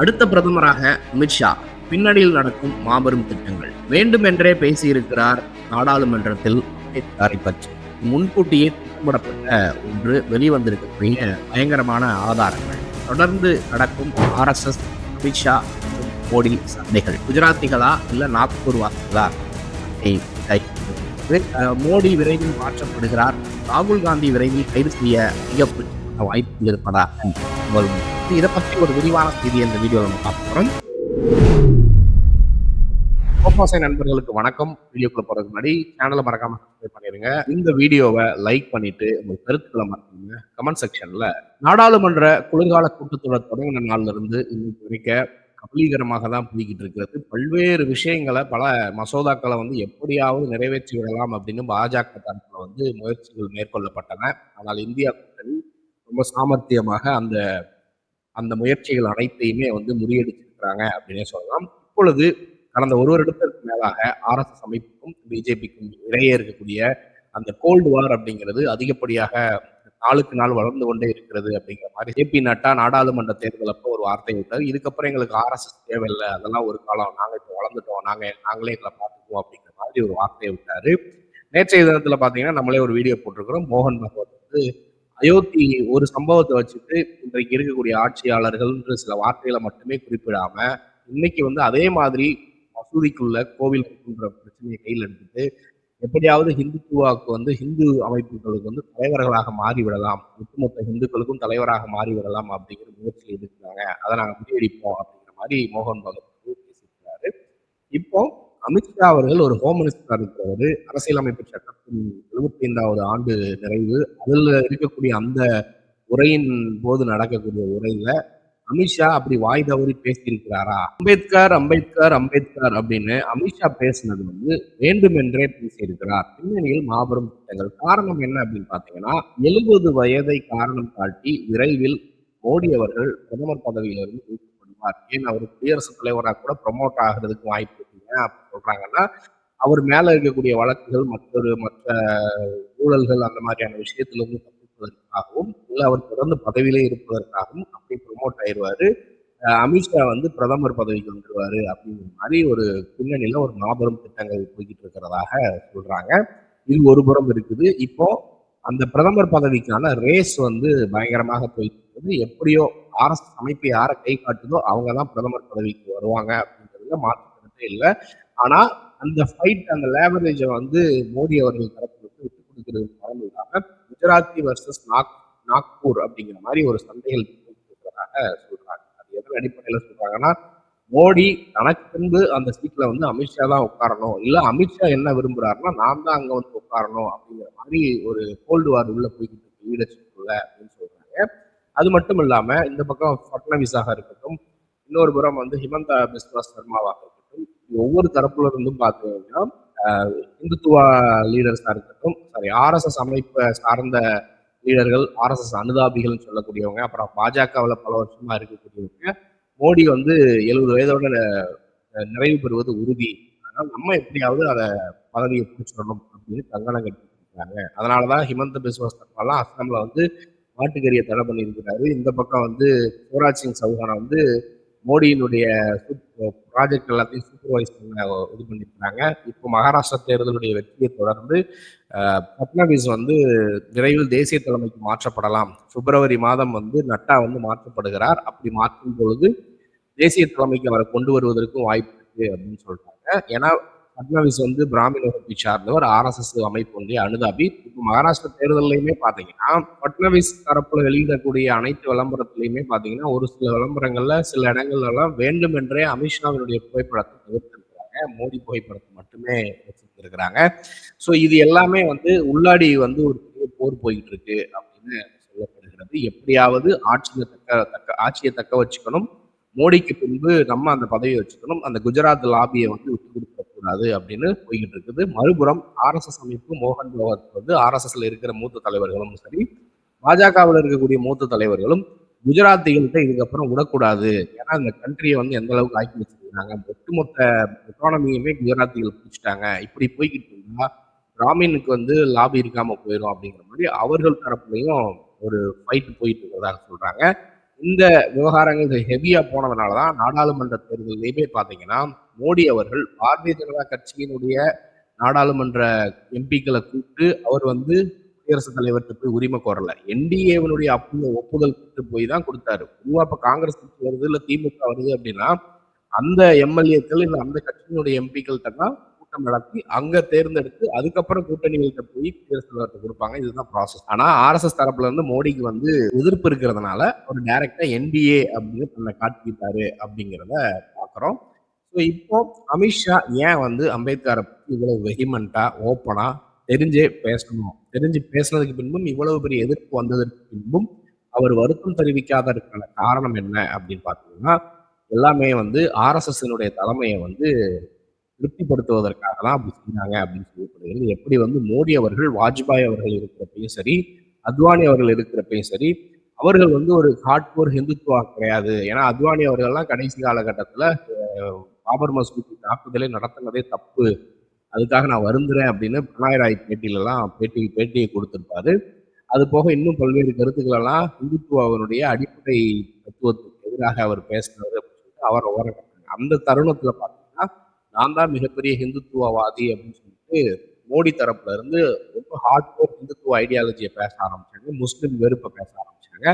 அடுத்த பிரதமராக அமித்ஷா பின்னணியில் நடக்கும் மாபெரும் திட்டங்கள். வேண்டுமென்றே பேசியிருக்கிறார் நாடாளுமன்றத்தில் பற்றி. முன்கூட்டியே திட்டமிடப்பட்ட ஒன்று வெளிவந்திருக்கக்கூடிய பயங்கரமான ஆதாரங்கள். தொடர்ந்து நடக்கும் ஆர்எஸ்எஸ் அமித்ஷா மற்றும் மோடி குஜராத்திகளா இல்ல நாக்பூர் வாசிகளா மோடி விரைவில் மாற்றப்படுகிறார். ராகுல் காந்தி விரைவில் கைது செய்ய அதிகப்பட்ட வாய்ப்பு இருப்பதாக வரும் இதை பற்றி ஒரு விரிவான செய்தி இந்த வீடியோவில் நம்ம பார்க்க போகிறோம் கோபாசை நண்பர்களுக்கு வணக்கம். வீடியோக்குள்ள போறதுக்கு முன்னாடி சேனலை மறக்காம சப்ஸ்கிரைப் பண்ணிருங்க. இந்த வீடியோவை லைக் பண்ணிட்டு உங்க கருத்துக்களை மறக்காம கமெண்ட் செக்ஷன்ல நாடாளுமன்ற குளிர்கால கூட்டத்தொடர் தொடங்கின நாள்ல இருந்து இன்னைக்கு வரைக்கும் கபலீகரமாக தான் போய்கிட்டு இருக்கிறது. பல்வேறு விஷயங்களை பல மசோதாக்களை வந்து எப்படியாவது நிறைவேற்றி விடலாம் அப்படின்னு பாஜக தரப்புல வந்து முயற்சிகள் மேற்கொள்ளப்பட்டன. ஆனால் இந்தியா கூட்டணி ரொம்ப சாமர்த்தியமாக அந்த அந்த முயற்சிகள் அனைத்தையுமே வந்து முறியடிச்சிருக்கிறாங்க அப்படின்னே சொல்லலாம். இப்பொழுது கடந்த ஒரு வருடத்திற்கு மேலாக ஆர்எஸ்எஸ் அமைப்புக்கும் பிஜேபிக்கும் இடையே இருக்கக்கூடிய அந்த கோல்டு வார் அப்படிங்கிறது அதிகப்படியாக நாளுக்கு நாள் வளர்ந்து கொண்டே இருக்கிறது அப்படிங்கிற மாதிரி ஜேபி நட்டா நாடாளுமன்ற தேர்தல் அப்போ ஒரு வார்த்தை விட்டார். இதுக்கப்புறம் எங்களுக்கு ஆர்எஸ்எஸ் தேவையில்லை. அதெல்லாம் ஒரு காலம். நாங்கள் இப்போ வளர்ந்துட்டோம். நாங்கள் நாங்களே எங்களை பார்த்துக்குவோம் அப்படிங்கிற மாதிரி ஒரு வார்த்தையை விட்டாரு. நேற்றைய தினத்தில் பார்த்தீங்கன்னா நம்மளே ஒரு வீடியோ போட்டிருக்கிறோம். மோகன் பகவத் வந்து அயோத்தி ஒரு சம்பவத்தை வச்சுட்டு இன்றைக்கு இருக்கக்கூடிய ஆட்சியாளர்கள் சில வார்த்தைகளை மட்டுமே குறிப்பிடாம இன்னைக்கு வந்து அதே மாதிரி மசூதிக்குள்ள கோவில் பிரச்சனையை கையில் எடுத்துட்டு எப்படியாவது ஹிந்துத்துவாவுக்கு வந்து ஹிந்து அமைப்புகளுக்கு வந்து தலைவர்களாக மாறிவிடலாம். ஒட்டுமொத்த ஹிந்துக்களுக்கும் தலைவராக மாறிவிடலாம் அப்படிங்கிற முயற்சியில் இருக்கிறாங்க அதை நாங்கள் முறியடிப்போம் அப்படிங்கிற மாதிரி மோகன் பகத் பேசியிருக்கிறாரு. இப்போ அமித்ஷா அவர்கள் ஒரு ஹோம் மினிஸ்டரா இருக்கிறவர். அரசியலமைப்பு சட்டத்தின் எழுபத்தி ஐந்தாவது ஆண்டு நிறைவு. அதில் இருக்கக்கூடிய அந்த உரையின் போது நடக்கக்கூடிய உரையில அமித்ஷா அப்படி வாய் தவறி பேசியிருக்கிறாரா? அம்பேத்கர் அம்பேத்கர் அம்பேத்கர் அப்படின்னு அமித்ஷா பேசினது வந்து வேண்டுமென்றே பேசியிருக்கிறார். பின்னணியில் மாபெரும் திட்டங்கள். காரணம் என்ன அப்படின்னு பாத்தீங்கன்னா எழுபது வயதை காரணம் காட்டி விரைவில் மோடி அவர்கள் பிரதமர் பதவியிலிருந்து நீக்கப்படுவார். ஏன்? அவர் குடியரசுத் தலைவராக கூட ப்ரமோட் ஆகிறதுக்கு வாய்ப்பு இருக்குங்க அப்படி சொல்றாங்கன்னா அவர் மேல இருக்கக்கூடிய வழக்குகள் மற்றொரு மற்ற ஊழல்கள் அந்த மாதிரியான விஷயத்திலிருந்து தப்பிப்பதற்காகவும் இல்லை அவர் தொடர்ந்து பதவியிலே இருப்பதற்காகவும் அப்படி ப்ரொமோட் ஆயிடுவாரு அமித்ஷா வந்து பிரதமர் பதவிக்கு வந்துருவாரு அப்படிங்கிற மாதிரி ஒரு பின்னணியில ஒரு மாபெரும் திட்டங்கள் போய்கிட்டு இருக்கிறதாக சொல்றாங்க. இது ஒரு புறம் இருக்குது. இப்போ அந்த பிரதமர் பதவிக்கான ரேஸ் வந்து பயங்கரமாக போயிட்டு இருக்குது. எப்படியோ அரசு அமைப்பு யாரை கை காட்டுதோ அவங்க தான் பிரதமர் பதவிக்கு வருவாங்க அப்படின்றதுல மாற்று இல்லை. ஆனா அந்த ஃபைட் அந்த லேவரேஜை வந்து மோடி அவர்கள் தரப்பு வந்து விட்டு கொடுக்கிறது மறந்து குஜராத்தி வர்சஸ் நாக் நாக்பூர் அப்படிங்கிற மாதிரி ஒரு சந்தைகள் இருக்கிறதாக சொல்றாங்க. அது எதன் அடிப்படையில சொல்றாங்கன்னா மோடி தனக்கு பின்பு அந்த சீட்ல வந்து அமித்ஷா தான் உட்காரணும். இல்ல அமித்ஷா என்ன விரும்புறாருன்னா நான் தான் அங்க வந்து உட்காரணும் அப்படிங்கிற மாதிரி ஒரு கோல்டு வார் உள்ள போய்கிட்டு இருக்கு லீடர்ஷிப்ல அப்படின்னு சொல்றாங்க. அது மட்டும் இல்லாம இந்த பக்கம் ஃபட்னவிஸாக இருக்கட்டும் இன்னொரு புறம் வந்து ஹிமந்தா பிஸ்வா சர்மாவாக ஒவ்வொரு தரப்புல இருந்தும் பார்த்தீங்கன்னா இந்துத்துவா லீடர்ஸாக இருக்கட்டும் சாரி ஆர்எஸ்எஸ் அமைப்பை சார்ந்த லீடர்கள் ஆர்எஸ்எஸ் அனுதாபிகள்னு சொல்லக்கூடியவங்க அப்புறம் பாஜகவில் பல வருஷமா இருக்கக்கூடியவங்க மோடி வந்து எழுபது வயதோட நிறைவு பெறுவது உறுதி. அதனால் நம்ம எப்படியாவது அதை பதவியை பிடிச்சிடணும் அப்படின்னு கங்கணம் கட்டிருக்காங்க அதனாலதான் ஹிமந்த பிஸ்வா சர்மாலாம் அஸ்ஸாம்ல வந்து மாட்டுக்கறியை தடை பண்ணியிருக்கிறாரு. இந்த பக்கம் வந்து சிவராஜ் சிங் சௌஹானை வந்து மோடியினுடைய ப்ராஜெக்ட் எல்லாத்தையும் சூப்பர்வைஸ் பண்ண இது பண்ணியிருக்கிறாங்க இப்போ மகாராஷ்டிரா தேர்தலுடைய வெற்றியை தொடர்ந்து பட்னாவிஸ் வந்து விரைவில் தேசிய தலைமைக்கு மாற்றப்படலாம். பிப்ரவரி மாதம் வந்து நட்டா வந்து மாற்றப்படுகிறார். அப்படி மாற்றும் பொழுது தேசிய தலைமைக்கு அவரை கொண்டு வருவதற்கும் வாய்ப்பு இருக்கு அப்படின்னு சொல்றாங்க. ஏன்னா பட்னவிஸ் வந்து பிராமின் வகுப்பை சார்ந்தவர். ஆர்எஸ்எஸ் அமைப்பு ஒன்றிய அனுதாபி. இப்போ மகாராஷ்டிரா தேர்தலையுமே பார்த்தீங்கன்னா பட்னவிஸ் தரப்புல வெளியிடக்கூடிய அனைத்து விளம்பரத்திலையுமே பார்த்தீங்கன்னா ஒரு சில விளம்பரங்கள்ல சில இடங்கள்ல எல்லாம் வேண்டுமென்றே அமித்ஷாவினுடைய புகைப்படத்தை தவிர்த்திருக்கிறாங்க. மோடி புகைப்படத்தை மட்டுமே வச்சிருக்கிறாங்க ஸோ இது எல்லாமே வந்து உள்ளாடி வந்து ஒரு பெரிய போர் போயிட்டு இருக்கு அப்படின்னு சொல்லப்படுகிறது. எப்படியாவது ஆட்சியை தக்க தக்க ஆட்சியை தக்க வச்சுக்கணும். மோடிக்கு பின்பு நம்ம அந்த பதவியை வச்சுக்கணும். அந்த குஜராத் லாபியை வந்து விட்டு கொடுக்கக்கூடாது அப்படின்னு போய்கிட்டு இருக்குது. மறுபுறம் ஆர்எஸ்எஸ் அமைப்பு மோகன் பகவத் வந்து ஆர்எஸ்எஸ்ல இருக்கிற மூத்த தலைவர்களும் சரி பாஜகவில் இருக்கக்கூடிய மூத்த தலைவர்களும் குஜராத்திகள்கிட்ட இதுக்கப்புறம் விடக்கூடாது. ஏன்னா இந்த கண்ட்ரியை வந்து எந்த அளவுக்கு ஆக்கி வச்சிருக்காங்க? ஒட்டுமொத்த எக்கானமியுமே குஜராத்திகள் பிடிச்சிட்டாங்க. இப்படி போய்கிட்டு இருந்தா பிராமினுக்கு வந்து லாபி இருக்காம போயிடும் அப்படிங்கிற மாதிரி அவர்கள் தரப்புலையும் ஒரு ஃபைட் போயிட்டு இருக்கிறதாக சொல்றாங்க. இந்த விவகாரங்கள் ஹெவியா போனதுனால தான் நாடாளுமன்ற தேர்தலையுமே பார்த்தீங்கன்னா மோடி அவர்கள் பாரதிய ஜனதா கட்சியினுடைய நாடாளுமன்ற எம்பிக்களை கூப்பிட்டு அவர் வந்து குடியரசுத் தலைவர்கிட்ட போய் உரிமை கோரல. என்டிஏவனுடைய அப்பு ஒப்புதல் கூட்டு போய் தான் கொடுத்தாரு. பொதுவாக இப்போ காங்கிரஸ் கட்சி வருது இல்லை திமுக வருது அப்படின்னா அந்த எம்எல்ஏக்கள் இல்லை அந்த கட்சியினுடைய எம்பிக்கள்கிட்ட தான் கூட்டம் நடத்தி அங்க தேர்ந்தெடுத்து அதுக்கப்புறம் கூட்டணிகள்கிட்ட போய் குடியரசுத் தலைவர்கிட்ட கொடுப்பாங்க. இதுதான் ப்ராசஸ் ஆனா ஆர்எஸ்எஸ் தரப்புல இருந்து மோடிக்கு வந்து எதிர்ப்பு இருக்கிறதுனால ஒரு டைரக்டா என்பிஏ அப்படின்னு தன்னை காட்டிக்கிட்டாரு அப்படிங்கிறத பாக்குறோம். ஸோ இப்போ அமித்ஷா ஏன் வந்து அம்பேத்கரை இவ்வளவு வெஹிமெண்டா ஓப்பனா தெரிஞ்சே பேசணும்? தெரிஞ்சு பேசுனதுக்கு பின்பும் இவ்வளவு பெரிய எதிர்ப்பு வந்ததற்கு பின்பும் அவர் வருத்தம் தெரிவிக்காததற்கான காரணம் என்ன அப்படின்னு பார்த்தீங்கன்னா எல்லாமே வந்து ஆர்எஸ்எஸ்னுடைய தலைமையை வந்து திருப்திப்படுத்துவதற்காக தான் அப்படி செஞ்சாங்க அப்படின்னு சொல்லப்படுகிறது. எப்படி வந்து மோடி அவர்கள் வாஜ்பாய் அவர்கள் இருக்கிறப்பையும் சரி அத்வானி அவர்கள் இருக்கிறப்பையும் சரி அவர்கள் வந்து ஒரு ஹார்ட்கோர் ஹிந்துத்துவா கிடையாது. ஏன்னா அத்வானி அவர்கள்லாம் கடைசி காலகட்டத்தில் பாபர் மசூதி தாக்குதலை நடத்தினதே தப்பு. அதுக்காக நான் வருந்துறேன் அப்படின்னு பினாயிராய் பேட்டியிலலாம் பேட்டி பேட்டியை கொடுத்திருப்பாரு. அது போக இன்னும் பல்வேறு கருத்துக்களெல்லாம் இந்துத்துவ அவருடைய அடிப்படை தத்துவத்துக்கு எதிராக அவர் பேசினார் அப்படின்னு சொல்லிட்டு அவர் ஓரங்கட்டாங்க அந்த தருணத்துல பார்த்தீங்கன்னா நான் தான் மிகப்பெரிய ஹிந்துத்துவவாதி அப்படின்னு சொல்லிட்டு மோடி தரப்புல இருந்து ரொம்ப ஹார்ட் கோர் ஹிந்துத்துவ ஐடியாலஜியை பேச ஆரம்பிச்சாங்க. முஸ்லிம் வெறுப்பை பேச ஆரம்பிச்சாங்க.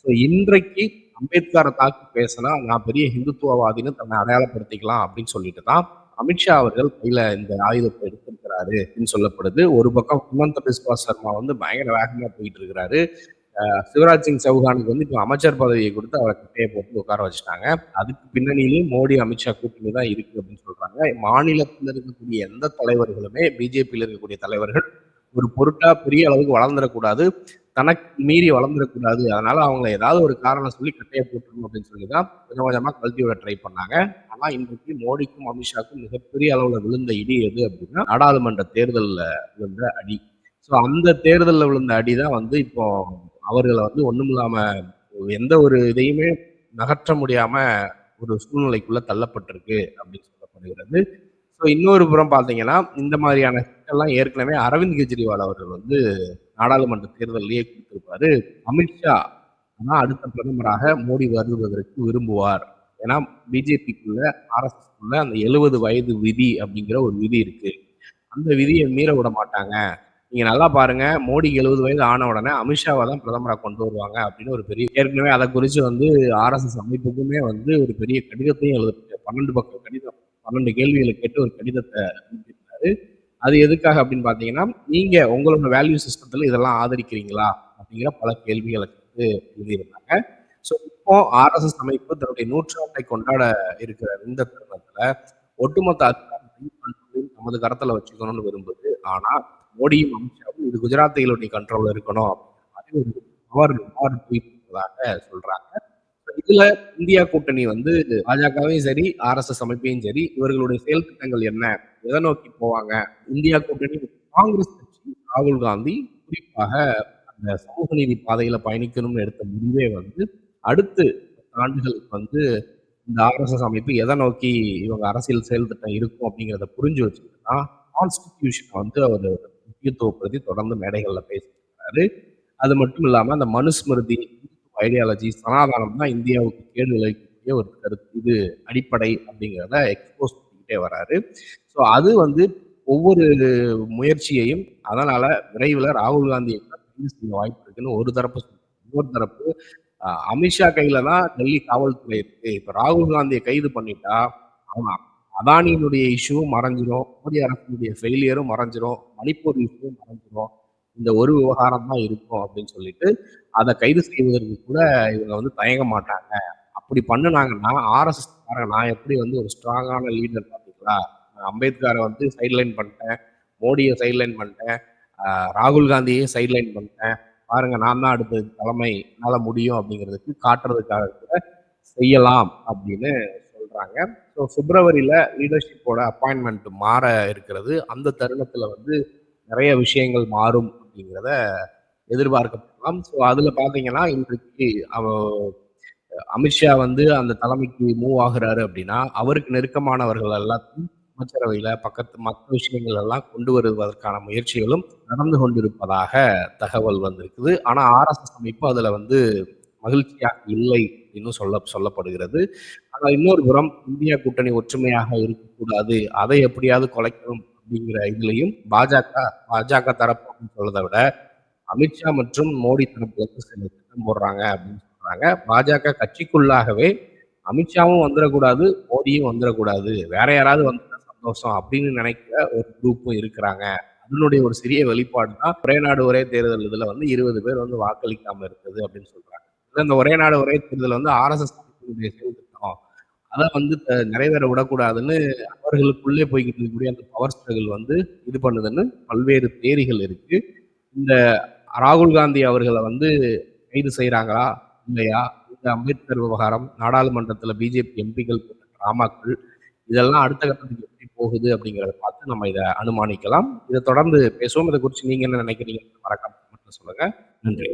ஸோ இன்றைக்கு அம்பேத்கரை தாக்கி பேசினா நான் பெரிய ஹிந்துத்துவவாதின்னு தன்னை அடையாளப்படுத்திக்கலாம் அப்படின்னு சொல்லிட்டு தான் அமித்ஷா அவர்கள் கையில இந்த ஆயுதத்தை எடுத்திருக்கிறாரு அப்படின்னு சொல்லப்படுது. ஒரு பக்கம் ஹிமந்த பிஸ்வா சர்மா வந்து பயங்கர வேகமா போயிட்டு இருக்கிறாரு. சிவராஜ் சிங் சௌஹானுக்கு வந்து இப்போ அமைச்சர் பதவியை கொடுத்து அவரை கட்டையை போட்டு உட்கார வச்சுட்டாங்க. அதுக்கு பின்னணியிலும் மோடி அமித்ஷா கூட்டணி தான் இருக்கு அப்படின்னு சொல்றாங்க. மாநிலத்தில் இருக்கக்கூடிய எந்த தலைவர்களுமே பிஜேபியில் இருக்கக்கூடிய தலைவர்கள் ஒரு பொருட்டா பெரிய அளவுக்கு வளர்ந்துடக்கூடாது. தனக்கு மீறி வளர்ந்துடக்கூடாது. அதனால அவங்கள ஏதாவது ஒரு காரணம் சொல்லி கட்டையை போட்டுருணும் அப்படின்னு சொல்லி தான் கொஞ்சம் கொஞ்சமாக கல்வி விட ட்ரை பண்ணாங்க. ஆனால் இன்றைக்கு மோடிக்கும் அமித்ஷாக்கும் மிகப்பெரிய அளவில் விழுந்த இடி எது அப்படின்னா நாடாளுமன்ற தேர்தலில் விழுந்த அடி. ஸோ அந்த தேர்தலில் விழுந்த அடி தான் வந்து இப்போ அவர்களை வந்து ஒன்றும் இல்லாமல் எந்த ஒரு இதையுமே நகற்ற முடியாம ஒரு சூழ்நிலைக்குள்ள தள்ளப்பட்டிருக்கு அப்படின்னு சொல்லப்படுகிறது. ஸோ இன்னொரு புறம் பார்த்தீங்கன்னா இந்த மாதிரியான சிக்கல்லாம் ஏற்கனவே அரவிந்த் கெஜ்ரிவால் அவர்கள் வந்து நாடாளுமன்ற தேர்தலிலேயே கொடுத்திருப்பாரு. அமித்ஷா தான் அடுத்த பிரதமராக மோடி வருவதற்கு விரும்புவார். ஏன்னா பிஜேபிக்குள்ள ஆர்எஸ்எஸ்க்குள்ள அந்த எழுபது வயது விதி அப்படிங்கிற ஒரு விதி இருக்கு. அந்த விதியை மீற விட மாட்டாங்க. நீங்க நல்லா பாருங்க மோடி எழுபது வயது ஆன உடனே அமித்ஷாவை தான் பிரதமராக கொண்டு வருவாங்க அப்படின்னு ஒரு பெரிய ஏற்கனவே அதை குறித்து வந்து ஆர்எஸ்எஸ் அமைப்புக்குமே வந்து ஒரு பெரிய கடிதத்தையும் எழுத பன்னெண்டு பக்கம் கடிதம் பன்னெண்டு கேள்விகளை கேட்டு ஒரு கடிதத்தை எழுதியிருந்தாரு அது எதுக்காக அப்படின்னு பார்த்தீங்கன்னா நீங்கள் உங்களோட வேல்யூ சிஸ்டத்தில் இதெல்லாம் ஆதரிக்கிறீங்களா? அப்படிங்கிற பல கேள்விகளுக்கு வந்து எழுதியிருந்தாங்க. ஸோ இப்போ ஆர்எஸ்எஸ் அமைப்பு தன்னுடைய நூற்றாண்டை கொண்டாட இருக்கிற இந்த தருணத்தில் ஒட்டுமொத்த அதிகாரத்தையும் நமது கரத்தில் வச்சுக்கணும்னு விரும்புது. ஆனால் மோடியும் அமித்ஷாவும் இது குஜராத்திகளுடைய கண்ட்ரோலில் இருக்கணும் அப்படின்னு ஒரு அவர் சொல்கிறாங்க சொல்றாங்க. இதுல இந்தியா கூட்டணி வந்து பாஜகவையும் சரி ஆர்எஸ்எஸ் அமைப்பையும் சரி இவர்களுடைய செயல் திட்டங்கள் என்ன? எதை நோக்கி போவாங்க? இந்தியா கூட்டணி காங்கிரஸ் கட்சி ராகுல் காந்தி குறிப்பாக அந்த சமூக நீதி பாதையில பயணிக்கணும்னு எடுத்த முடிவே வந்து அடுத்து ஆண்டுகளுக்கு வந்து இந்த ஆர்எஸ்எஸ் அமைப்பு எதை நோக்கி இவங்க அரசியல் செயல் திட்டம் இருக்கும் அப்படிங்கிறத புரிஞ்சு வச்சுக்கிட்டா கான்ஸ்டிடியூஷனை வந்து அவர் முக்கியத்துவப்படுத்தி தொடர்ந்து மேடைகள்ல பேசியிருக்காரு அது மட்டும் இல்லாம அந்த மனுஸ்மிருதி ஐடியாலஜி சனாதானம் தான் இந்தியாவுக்கு கேடு விளைவிக்கக்கூடிய ஒரு கருத்து. இது அடிப்படை அப்படிங்கிறத எக்ஸ்போஸ் பண்ணிக்கிட்டே வராரு. ஸோ அது வந்து ஒவ்வொரு முயற்சியையும் அதனால விரைவில் ராகுல் காந்தியை செய்ய வாய்ப்பு இருக்குன்னு ஒரு தரப்பு இன்னொரு தரப்பு அமித்ஷா கையில தான் டெல்லி காவல்துறை இருக்கு. இப்ப ராகுல் காந்தியை கைது பண்ணிட்டா ஆமா அதானியினுடைய இஷ்யூவும் மறைஞ்சிரும் மோடி அரசினுடைய ஃபெயிலியரும் மறைஞ்சிரும் மணிப்பூர் இஷ்யூவும் மறைஞ்சிரும். இந்த ஒரு விவகாரம் தான் இருக்கும் அப்படின்னு சொல்லிட்டு அதை கைது செய்வதற்கு கூட இவங்க வந்து தயங்க மாட்டாங்க. அப்படி பண்ணுனாங்கன்னா ஆர்எஸ்எஸ் நான் எப்படி வந்து ஒரு ஸ்ட்ராங்கான லீடர் பார்த்தீங்களா அம்பேத்கரை வந்து சைட்லைன் பண்ணிட்டேன் மோடியை சைட்லைன் பண்ணிட்டேன் ராகுல் காந்தியை சைட்லைன் பண்ணிட்டேன். பாருங்க நான் தான் அடுத்த தலைமை என்னால் முடியும் அப்படிங்கிறதுக்கு காட்டுறதுக்காக கூட செய்யலாம் அப்படின்னு சொல்றாங்க. ஸோ பிப்ரவரியில லீடர்ஷிப்போட அப்பாயின்மெண்ட் மாற இருக்கிறது. அந்த தருணத்துல வந்து நிறைய விஷயங்கள் மாறும் அப்படிங்கிறத எதிர்பார்க்கப்படலாம். ஸோ அதில் பார்த்தீங்கன்னா இன்றைக்கு அவ அமித்ஷா வந்து அந்த தலைமைக்கு மூவ் ஆகுறாரு அப்படின்னா அவருக்கு நெருக்கமானவர்கள் எல்லாத்தையும் அமைச்சரவையில பக்கத்து மற்ற விஷயங்கள் எல்லாம் கொண்டு வருவதற்கான முயற்சிகளும் நடந்து கொண்டிருப்பதாக தகவல் வந்திருக்குது. ஆனா ஆர்எஸ்எஸ் அமைப்பு அதுல வந்து மகிழ்ச்சியாக இல்லை அப்படின்னு சொல்ல சொல்லப்படுகிறது. ஆனால் இன்னொரு புறம் இந்தியா கூட்டணி ஒற்றுமையாக இருக்கக்கூடாது. அதை எப்படியாவது குலைக்கணும் அப்படிங்கிற இதுலையும் பாஜக பாஜக தரப்பு அப்படின்னு சொல்றதை விட அமித்ஷா மற்றும் மோடி தரப்புக்கு சில திட்டம் போடுறாங்க அப்படின்னு சொல்றாங்க. பாஜக கட்சிக்குள்ளாகவே அமித்ஷாவும் வந்துடக்கூடாது மோடியும் வந்துடக்கூடாது. வேற யாராவது வந்து சந்தோஷம் அப்படின்னு நினைக்கிற ஒரு குரூப்பும் இருக்கிறாங்க. அதனுடைய ஒரு சிறிய வெளிப்பாடு தான் ஒரே நாடு ஒரே தேர்தல் இதுல வந்து இருபது பேர் வந்து வாக்களிக்காம இருக்குது அப்படின்னு சொல்றாங்க. இந்த ஒரே நாடு ஒரே தேர்தல் வந்து ஆர்எஸ்எஸ் செயல் அதை வந்து நிறைவேற விடக்கூடாதுன்னு அவர்களுக்குள்ளே போய்கிட்டு இருக்கக்கூடிய அந்த பவர் ஸ்ட்ரகிள் வந்து இது பண்ணுதுன்னு பல்வேறு தேரிகள் இருக்கு. இந்த ராகுல் காந்தி அவர்களை வந்து கைது செய்கிறாங்களா இல்லையா? இந்த அம்பேத்கர் விவகாரம் நாடாளுமன்றத்தில் பிஜேபி எம்பிக்கள் போட்ட டிராமாக்கள் இதெல்லாம் அடுத்த கட்டத்துக்கு எப்படி போகுது அப்படிங்கிறத பார்த்து நம்ம இதை அனுமானிக்கலாம். இதை தொடர்ந்து பேசுவோம். இதை குறித்து நீங்கள் என்ன நினைக்கிறீங்க மறக்காம மட்டும் சொல்லுங்கள் சொல்லுங்க. நன்றி.